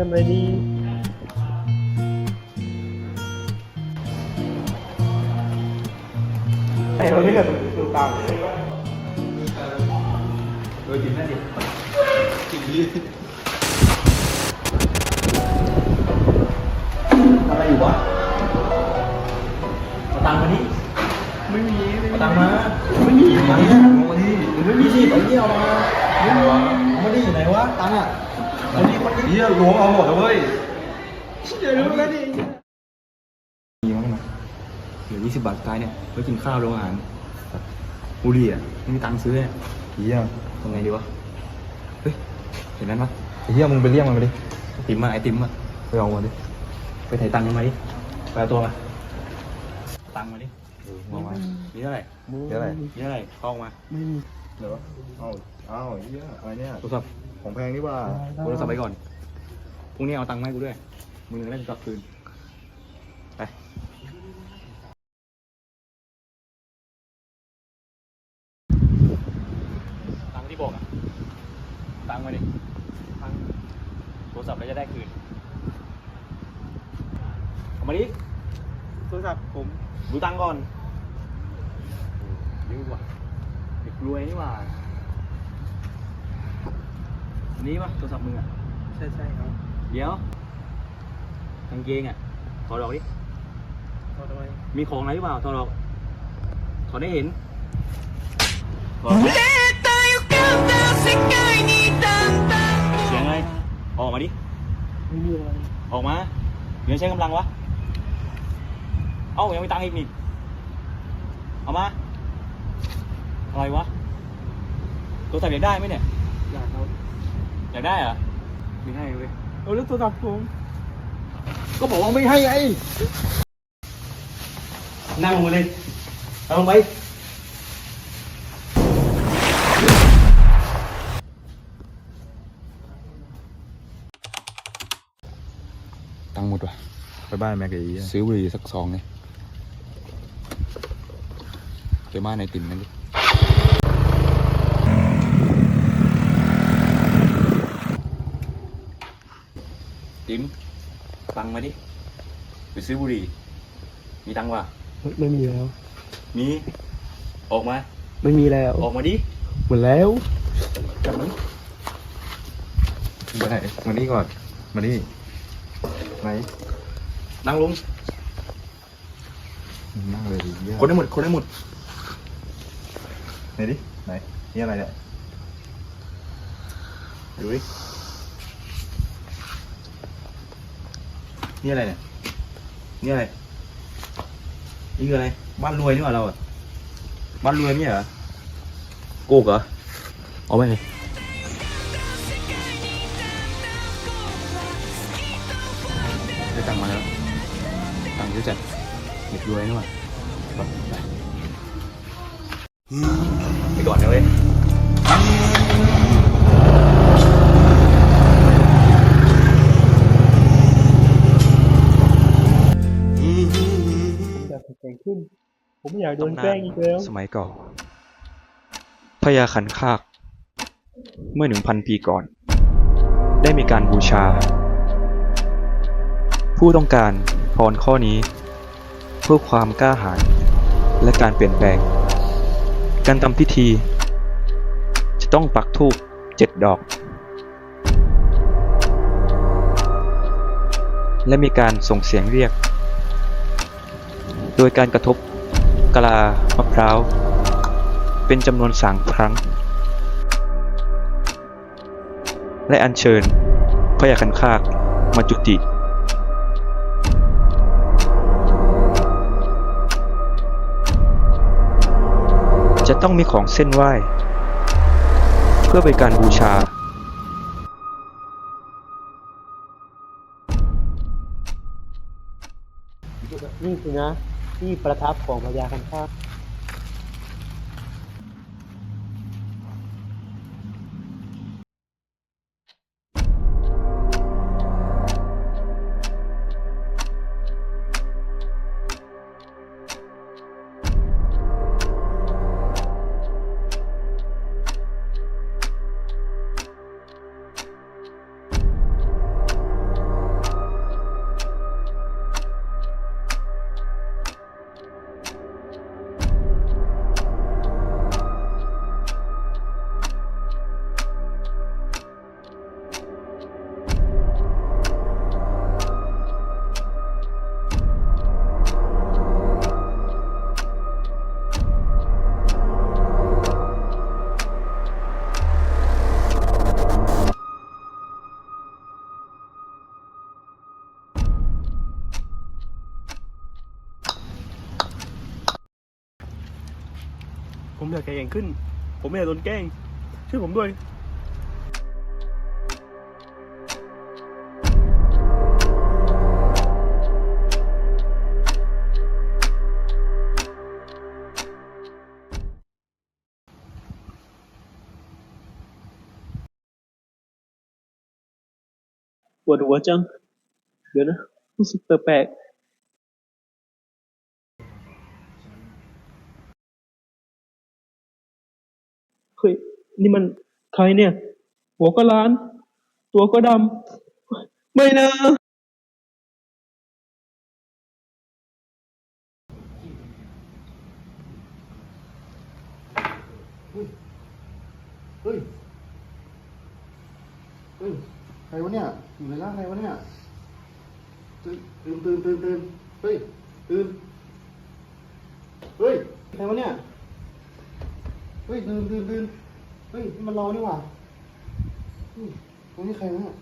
ทำอะไรดีไอ้เราไม่เกิดดูตามเออจิมนั่นดิจิมยืดอะไรอยู่วะเอาตังมาดิไม่มีมาตังมาไม่มีตังค์เนี่ยมาดิไม่มีสิไปเที่ยวมาไม่มีวะเอามาดิอยู่ไหนวะตังอะ เอาดิคนดิเฮียล้วงเอาหมดเลยเว้ยเดี๋ยวรู้แล้วดิมีมั้งนะเหลือยี่สิบบาทท้ายเนี่ยไว้กินข้าวโรงอาหารบุหรี่อะไม่มีตังค์ซื้อเนี่ยเฮียทำไงดีวะ เฮ้ย เห็นนั้นปะเฮียมึงไปเรียกมันมาดิไอติมอะไอติมอะไปเอามาดิ ไปถ่ายตังค์มันมาดิ ไปเอาตัวมา ตังค์มาดิมามามีเท่าไหร่เดี๋ยวอะไรมีเท่าไหร่เข้ามา ไม่มีเดี๋ยวเอาเอาเฮียอะไรเนี่ยโทรศัพท์ ของแพงนี่ว่าโทรศัพท์ไปก่อนพรุ่งนี้เอาตังค์มาให้กูด้วย มึงจะได้กลับคืน ไปตังค์ที่บอกอะตังค์มาดิตังค์โทรศัพท์แล้วจะได้คืนเอามาดิโทรศัพท์ผมดูตังค์ก่อนเยอะว่ะเด็กรวยนี่หว่า อันนี้ปะโทรศัพท์มึงอะใช่ใช่ครับเดี๋ยวกางเกงอะถอดออกดิเอาทำไมมีของอะไรหรือเปล่า ถอดออก ถอดได้เห็นถอดออกเสียงอะไรออกมาดิ ไม่มีอะไรออกมา เดี๋ยวใช้กำลังวะ เอ้ายังไม่ตังค์อีกนี่เอามา อะไรวะโทรศัพท์อยากได้ไหมเนี่ย อยากเอา อยากได้เหรอไม่ให้เว้ยเอาแล้วโทรศัพท์ผมก็บอกว่าไม่ให้ไงนั่งลงมาเลยนั่งลงไปตังค์หมดว่ะ ไปบ้านแม็กกับอีอะซื้อบุหรี่สักซองเนี่ยไปบ้านในติ่มนั่นดิ ติ่มตังค์มาดิ ไปซื้อบุหรี่ มีตังค์ว่ะไม่ไม่มีแล้ว มี ออกมา ไม่มีแล้วออกมาดิ หมดแล้วไปไหนมานี่ก่อน มานี่ไหนนั่งลง นั่งเลยดิเฮียคนได้หมด คนได้หมด ไหนดิ ไหนนี่อะไรเนี่ยดูดิ นี่อะไรเนี่ย นี่อะไร นี่คืออะไร บ้านรวยนี่หว่าเราอะบ้านรวยเนี่ยเหรอโกกเหรอเอาไปเลยได้ตังค์มาแล้ว ตังค์เยอะจัดเด็กรวยนี่หว่าไปไปไปก่อนนะเว้ย ข่งขึ้น ผมไม่อยากโดนแกล้งอีกแล้วสมัยเก่าพญาคันคาก เมื่อหนึ่งพันปีก่อน ได้มีการบูชา ผู้ต้องการพรข้อนี้ เพื่อความกล้าหาญและการเปลี่ยนแปลง การทำพิธี จะต้องปักธูปเจ็ดดอก และมีการส่งเสียงเรียก โดยการกระทบกะลามะพร้าว เป็นจำนวนสามครั้ง และอัญเชิญพระยาคันคากมาจุติ จะต้องมีของเส้นไหว้ เพื่อเป็นการบูชานี่สินะ ที่ประทับของพญาคันคาก แข่งขึ้น ผมไม่อยากโดนแกล้งช่วยผมด้วยปวดหัวจัง เดี๋ยวนะรู้สึกแปลกๆ ฮ้ยนี่มันใครเนี่ย หัวก็ล้าน ตัวก็ดำไม่นะเฮ้ย เฮ้ย ใครวะเนี่ย อยู่ในร่างใครวะเนี่ย ตื่นตื่นตื่นตื่นตื่นเฮ้ย ตื่น เฮ้ย ใครวะเนี่ย เฮ้ยตื่นตื่นตื่นเฮ้ยมันเรานี่หว่าเฮ้ยตรงนี้ใครวะเนี่ย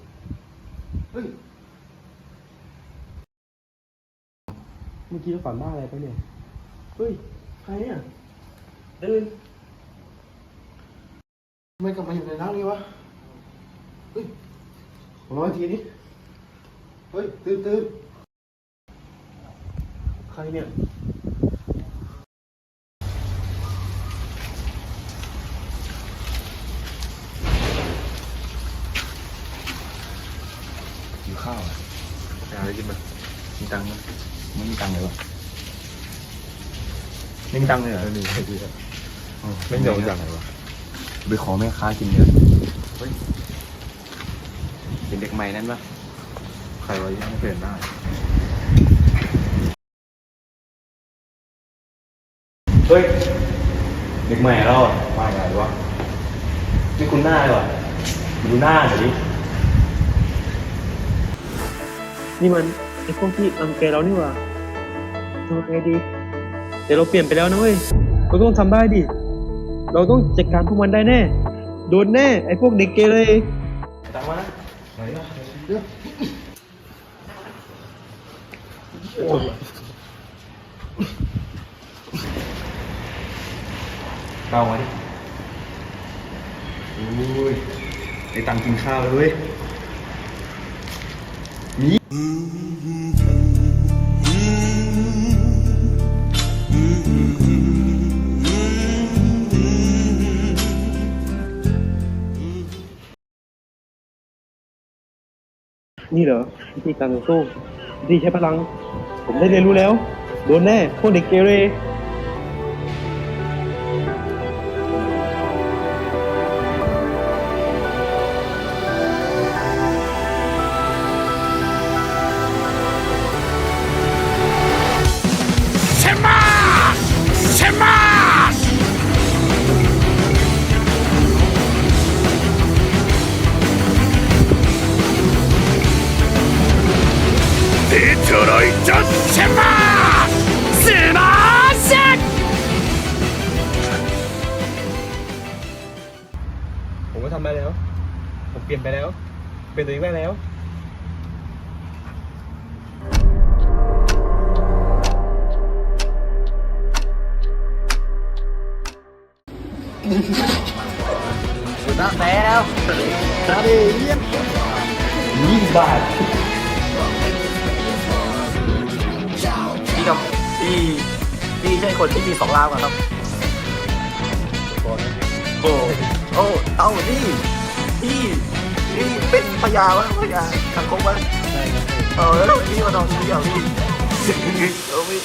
เฮ้ยเมื่อกี้เราฝันบ้าอะไรไปเนี่ยเฮ้ยใครเนี่ยเดินทำไมกลับมาอยู่ในร่างนี้วะเฮ้ยขอร้อยทีนี้เฮ้ยตื่นตื่นใครเนี่ยข้าวอะไปหาอะไรกินมามีตังค์มั้ยไม่มีตังค์เลยวะ ไม่มีตังค์เลยเหรอไม่มีไม่มีไม่เดี๋ยวจากไหนวะไปขอแม่ค้ากินเยอะเฮ้ยเป็นเด็กใหม่นั่นปะใครวะยังไม่เปลี่ยนได้เฮ้ย เด็กใหม่เราอะมาไงวะไม่คุ้นหน้าเลยวะดูหน้าหน่อยดินี่มันไอ้พวกที่อังแกเรานี่หว่าทำไงดี เดี๋ยวเราเปลี่ยนไปแล้วนะเว้ยเราต้องทำได้ดิ เราต้องจัดการพวกมันได้แน่ โดนแน่ไอ้พวกเด็กเกเรตังมานะไหนล่ะเดี๋ยวเก้ามาดิอุ้ยไอ้ตังค์กินข้าวเลยเนี่เหรอวิธีการต่อสู้วิธีใช้พลัง ผมได้เรียนรู้แล้ว โดนแน่พวกเด็กเกเร デトロイトシェンバースマッシュ ผมก็ทำได้แล้ว ผมเปลี่ยนไปแล้ว เป็นตัวเองได้แล้ว มาดิเยี่ยม พี่กับพี่พี่ใช่คนที่มีสองราวอะครับ โอ้โอ้เอาพี่พี่พี่เป็นพญาวะพญาทางคงวะเออแล้วพี่มาลองพี่เอาพี่เอาพี่